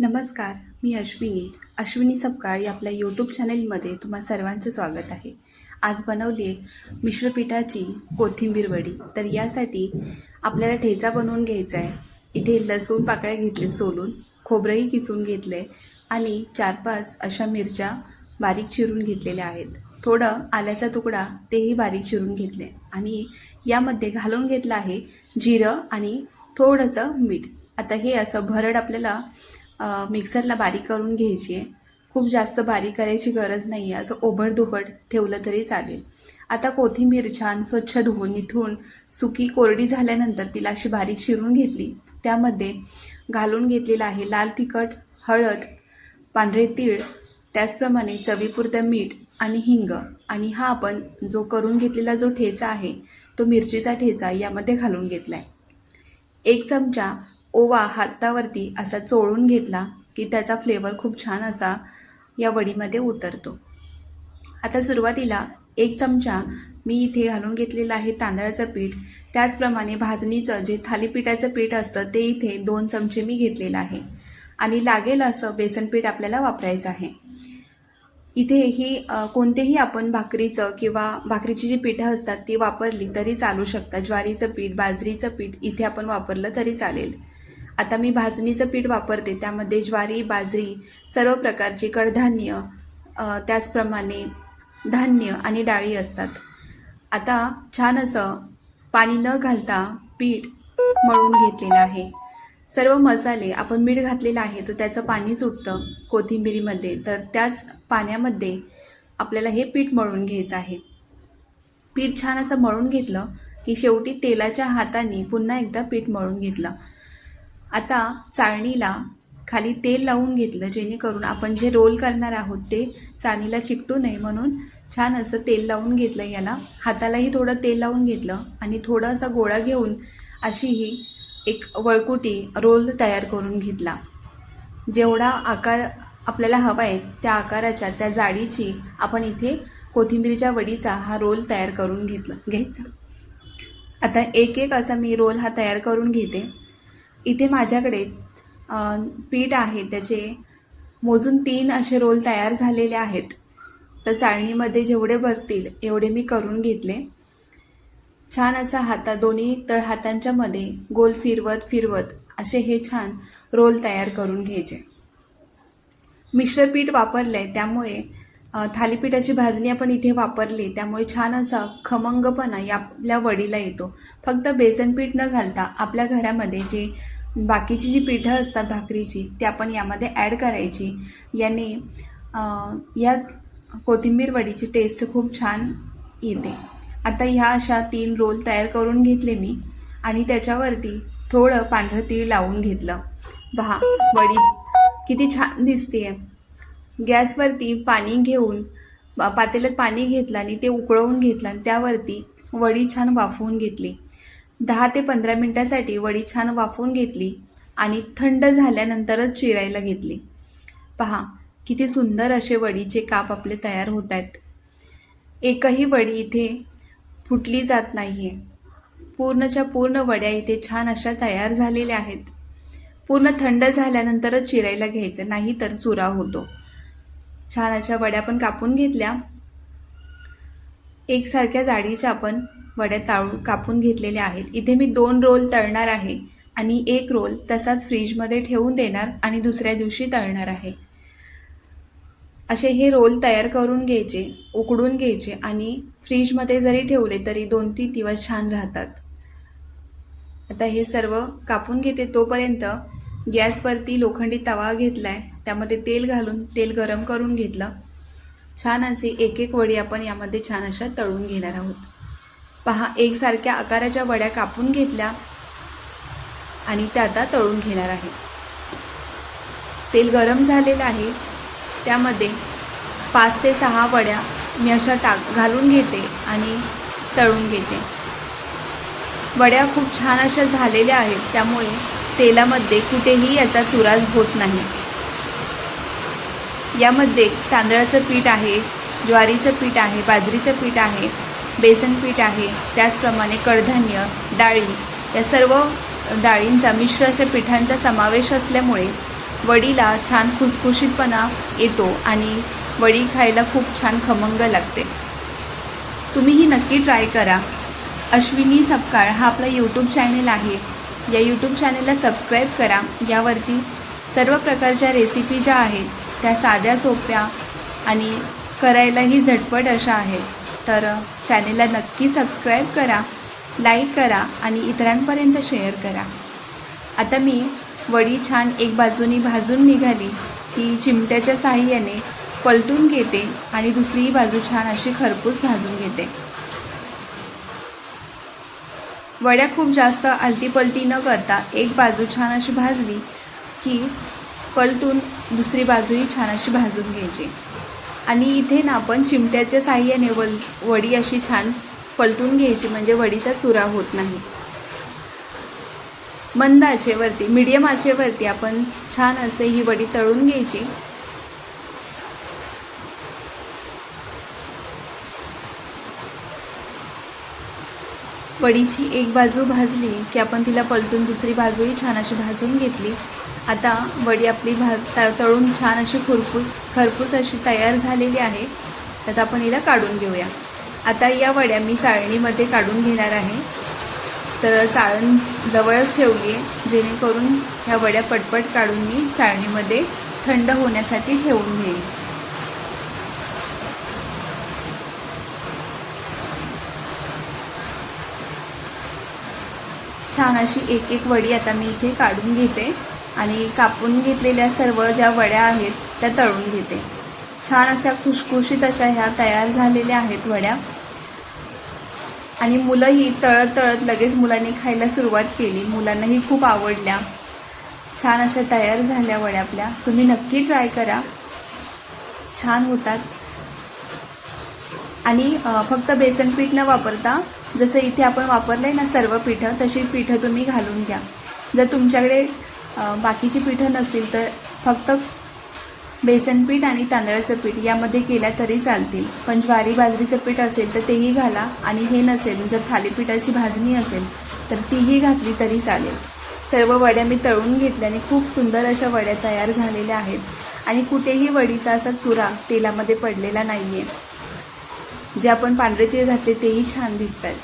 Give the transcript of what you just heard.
नमस्कार मी अश्विनी. अश्विनी सपकाळ या आपल्या यूट्यूब चॅनेलमध्ये तुम्हा सर्वांचं स्वागत आहे. आज बनवली आहे मिश्रपीठाची कोथिंबीर वडी. तर यासाठी आपल्याला ठेचा बनवून घ्यायचा आहे इथे लसूण पाकळ्या घेतले सोलून खोबरंही किसून घेतलं आहे आणि चार पाच अशा मिरच्या बारीक चिरून घेतलेल्या आहेत. थोडं आल्याचा तुकडा तेही बारीक चिरून घेतले आणि यामध्ये घालून घेतलं आहे जिरं आणि थोडंसं मीठ. आता हे असं भरड आपल्याला मिक्सरला बारीक करून घ्यायची आहे. खूप जास्त बारीक करायची गरज नाही आहे. असं ओबडधोबड ठेवलं तरी चालेल. आता कोथिंबीर छान स्वच्छ धुवून इथून सुकी कोरडी झाल्यानंतर तिला अशी बारीक शिरून घेतली. त्यामध्ये घालून घेतलेलं आहे लाल तिखट हळद पांढरे तीळ त्याचप्रमाणे चवीपुरतं मीठ आणि हिंग. आणि हा आपण जो करून घेतलेला जो ठेचा आहे तो मिरचीचा ठेचा यामध्ये घालून घेतला आहे एक चमचा ओवा हातावरती असा चोळून घेतला की त्याचा फ्लेवर खूप छान असा या वडीमध्ये उतरतो. आता सुरुवातीला एक चमचा मी इथे घालून घेतलेलं आहे तांदळाचं पीठ. त्याचप्रमाणे भाजणीचं जे थालीपीठाचं पीठ असतं ते इथे दोन चमचे मी घेतलेलं आहे. आणि लागेल असं बेसन पीठ आपल्याला वापरायचं आहे. इथे ही कोणतेही आपण भाकरीचं किंवा भाकरीची जी पिठं असतात ती वापरली तरी चालू शकतात ज्वारीचं पीठ बाजरीचं पीठ इथे आपण वापरलं तरी चालेल. आता मी भाजणीचं पीठ वापरते. त्यामध्ये ज्वारी बाजरी सर्व प्रकारची कडधान्य त्याचप्रमाणे धान्य आणि डाळी असतात. आता छान असं पाणी न घालता पीठ मळून घेतलेलं आहे. सर्व मसाले आपण मीठ घातलेलं आहे तर त्याचं पाणी सुटतं कोथिंबिरीमध्ये. तर त्याच पाण्यामध्ये आपल्याला हे पीठ मळून घ्यायचं आहे. पीठ छान असं मळून घेतलं की शेवटी तेलाच्या हाताने पुन्हा एकदा पीठ मळून घेतलं. आता चाळणीला खाली तेल लावून घेतलं जेणेकरून आपण जे रोल करणार आहोत ते चाळणीला चिकटू नये म्हणून छान असं तेल लावून घेतलं याला. हातालाही थोडं तेल लावून घेतलं आणि थोडा असा गोळा घेऊन अशी ही एक वळकुटी रोल तयार करून घेतला. जेवढा आकार आपल्याला हवा आहे त्या आकाराच्या त्या जाडीची आपण इथे कोथिंबीरीच्या वडीचा हा रोल तयार करून घेतला घ्यायचा. आता एक एक असा मी रोल हा तयार करून घेते. इथे माझ्याकडे पीठ आहे त्याचे मोजून तीन असे रोल तयार झालेले आहेत. तर चाळणीमध्ये जेवढे बसतील एवढे मी करून घेतले. छान असा हाता दोन्ही तळहातांच्या मध्ये गोल फिरवत फिरवत असे हे छान रोल तयार करून घ्यायचे. मिश्र पीठ वापरलं आहे त्यामुळे थालीपीठाची भाजणी आपण इथे वापरली त्यामुळे छान असा खमंगपणा या आपल्या वडीला येतो. फक्त बेसन पीठ न घालता आपल्या घरामध्ये जे बाकीची जी पिठं असतात भाकरीची ती आपण यामध्ये ॲड करायची. याने या कोथिंबीर वडीची टेस्ट खूप छान येते. आता ह्या अशा तीन रोल तयार करून घेतले मी आणि त्याच्यावरती थोडं पांढरं तीळ लावून घेतलं. पहा वडी किती छान दिसते आहे गॅसवरती पाणी घेऊन पातेल्यात पाणी घेतलं आणि ते उकळवून घेतलं आणि त्यावरती वडी छान वाफवून घेतली. दहा ते पंधरा मिनटासाठी वडी छान वाफवून घेतली आणि थंड झाल्यानंतरच चिरायला घेतली. पहा किती सुंदर असे वडीचे काप आपले तयार होत आहेत. एकही वडी इथे फुटली जात नाही आहे पूर्णच्या पूर्ण वड्या इथे छान अशा तयार झालेल्या आहेत. पूर्ण थंड झाल्यानंतरच चिरायला घ्यायचं नाही तर चुरा होतो. छान अशा वड्या पण कापून घेतल्या. एकसारख्या जाडीच्या आपण वड्या ताळू कापून घेतलेल्या आहेत. इथे मी दोन रोल तळणार आहे आणि एक रोल तसाच फ्रीजमध्ये ठेवून देणार आणि दुसऱ्या दिवशी तळणार आहे. असे हे रोल तयार करून घ्यायचे उकडून घ्यायचे आणि फ्रीजमध्ये जरी ठेवले तरी दोन तीन दिवस छान राहतात. आता हे सर्व कापून घेते तोपर्यंत गॅसवरती लोखंडी तवा घेतला आहे त्यामध्ये तेल घालून तेल गरम करून घेतलं. छान असे एक एक वडी आपण यामध्ये छान अशा तळून घेणार आहोत. पहा एकसारख्या आकाराच्या वड्या कापून घेतल्या आणि त्या आता तळून घेणार आहे. तेल गरम झालेलं आहे. त्यामध्ये पाच ते सहा वड्या मी अशा टाक घालून घेते आणि तळून घेते. वड्या खूप छान अशा झालेल्या आहेत त्यामुळे तेलामध्ये कुठेही याचा चुरा होत नाही. यामध्ये तांदळाचं पीठ आहे ज्वारीचं पीठ आहे बाजरीचं पीठ आहे बेसन पीठ आहे त्याचप्रमाणे कडधान्य डाळी या सर्व डाळींचा मिश्र अशा पिठांचा समावेश असल्यामुळे वडीला छान खुसखुशीतपणा येतो आणि वडी खायला खूप छान खमंग लागते. तुम्ही ही नक्की ट्राय करा. अश्विनी सपकाळ हा आपला यूट्यूब चॅनेल आहे. या यूट्यूब चॅनेलला सबस्क्राईब करा. यावरती सर्व प्रकारच्या रेसिपी ज्या आहेत त्या साध्या सोप्या आणि करायलाही झटपट अशा आहेत. तर चॅनेलला नक्की सबस्क्राईब करा लाईक करा आणि इतरांपर्यंत शेअर करा. आता मी वडी छान एक बाजूनी भाजून निघाली की चिमट्याच्या साहाय्याने पलटून घेते आणि दुसरी बाजू छान अशी खरपूस भाजून घेते. वड्या खूप जास्त आलटी पलटी न करता एक बाजू छान अशी भाजली की पलटून दुसरी बाजूही छान अशी भाजून घ्यायची. आणि इथे ना आपण चिमट्याच्या साहाय्याने वल वडी अशी छान पलटून घ्यायची म्हणजे वडीचा चुरा होत नाही. मंद आचेवरती मिडियम आचेवरती आपण छान असे ही वडी तळून घ्यायची. वडीची एक बाजू भाजली की आपण तिला पलटून दुसरी बाजूही छान अशी भाजून घेतली. आता वडी आपली भा तळून छान अशी खुरपूस खरपूस अशी तयार झालेली आहे. तर आपण हिला काढून घेऊया. आता या वड्या मी चाळणीमध्ये काढून घेणार आहे. तर चाळण जवळच ठेवली आहे जेणेकरून ह्या वड्या पटपट काढून मी चाळणीमध्ये थंड होण्यासाठी ठेवून घेईन. छान अशी एक एक वडी आता मी इथे काढून घेते आणि कापून घेतलेल्या सर्व ज्या वड्या आहेत त्या तळून घेते. छान अशा खुशखुशीत अशा ह्या तयार झालेल्या आहेत वड्या. आणि मुलंही तळत तळत लगेच मुलांनी खायला सुरुवात केली. मुलांनाही खूप आवडल्या. छान अशा तयार झाल्या वड्या आपल्या. तुम्ही नक्की ट्राय करा. छान होतात. आणि फक्त बेसन पीठ न वापरता जसं इथे आपण वापरलं आहे ना सर्व पिठं तशी पिठं तुम्ही घालून घ्या. जर तुमच्याकडे बाकीची पिठं नसतील तर फक्त बेसन पीठ आणि तांदळाचं पीठ यामध्ये केल्या तरी चालतील. पण ज्वारी बाजरीचं पीठ असेल तर तेही घाला आणि हे नसेल जर थालीपीठाची भाजणी असेल तर तीही घातली तरी चालेल. सर्व वड्या मी तळून घेतल्या आणि खूप सुंदर अशा वड्या तयार झालेल्या आहेत. आणि कुठेही वडीचा असा चुरा तेलामध्ये पडलेला नाही आहे जे आपण पांढरे तीळ घातले तेही छान दिसतात.